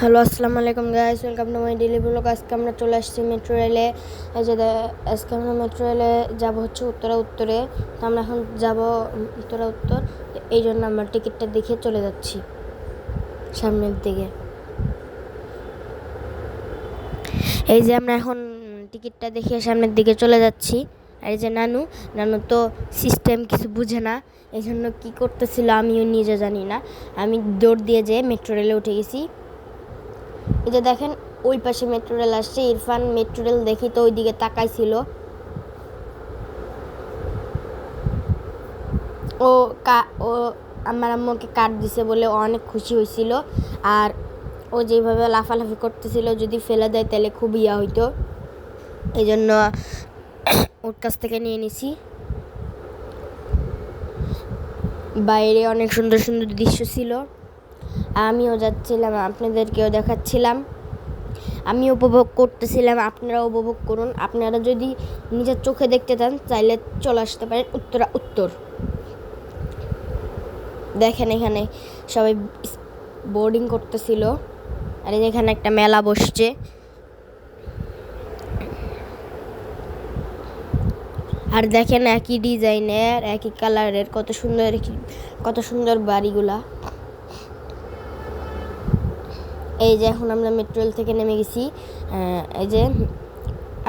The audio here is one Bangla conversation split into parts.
হ্যালো, আসসালামু আলাইকুম guys welcome to my daily blog আজকে আমরা চলে আসছি মেট্রো রেলে আজকে আমরা মেট্রো রেলে যাব হচ্ছে উত্তরা উত্তরে। তো আমরা এখন যাব উত্তরা উত্তর। এই জন্য আমরা টিকিটটা দেখে চলে যাচ্ছি সামনের দিকে। এই যে আমরা এখন টিকিটটা দেখে সামনের দিকে চলে যাচ্ছি। আর এই যে নানু নানু তো সিস্টেম কিছু বুঝে না। এই জন্য কী করতেছিল আমিও নিজে জানি না। আমি দৌড় দিয়ে যেয়ে মেট্রো রেলে উঠে গেছি। এই যে দেখেন, ওই পাশে মেট্রো রেল আসছে, ইরফান মেট্রো রেল দেখি তো ওইদিকে তাকাইছিল। ও কা, ও আমার আম্মুকে কার্ড দিছে বলে অনেক খুশি হয়েছিল আর ও যেভাবে লাফালাফি করতেছিল, যদি ফেলে দেয় তাহলে খুব ইয়া হইতো। এই জন্য ওর কাছ থেকে নিয়ে নিছি। বাইরে অনেক সুন্দর সুন্দর দৃশ্য ছিল। আমিও যাচ্ছিলাম, আপনাদেরকেও দেখাচ্ছিলাম। আমি উপভোগ করতেছিলাম আপনারা উপভোগ করুন। আপনারা যদি নিজের চোখে দেখতে চান, চাইলে চলে আসতে পারেন উত্তরা উত্তর। দেখেন এখানে সবাই বোর্ডিং করতেছিল। আর এখানে একটা মেলা বসছে। আর দেখেন একই ডিজাইনের, একই কালারের কত সুন্দর কত সুন্দর বাড়িগুলা। এই যে এখন আমরা মেট্রো রেল থেকে নেমে গেছি। এই যে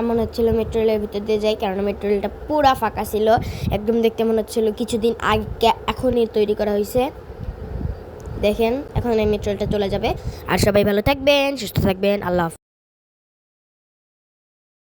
মনে হচ্ছিল মেট্রো রেলের ভিতর দিয়ে যাই কারণ মেট্রো রেলটা পুরা ফাঁকা ছিল। একদম দেখতে মনে হচ্ছিল কিছুদিন আগে এখনই তৈরি করা হয়েছে। দেখেন, এখন এই মেট্রো রেলটা চলে যাবে। আর সবাই ভালো থাকবেন, সুস্থ থাকবেন, আল্লাহ।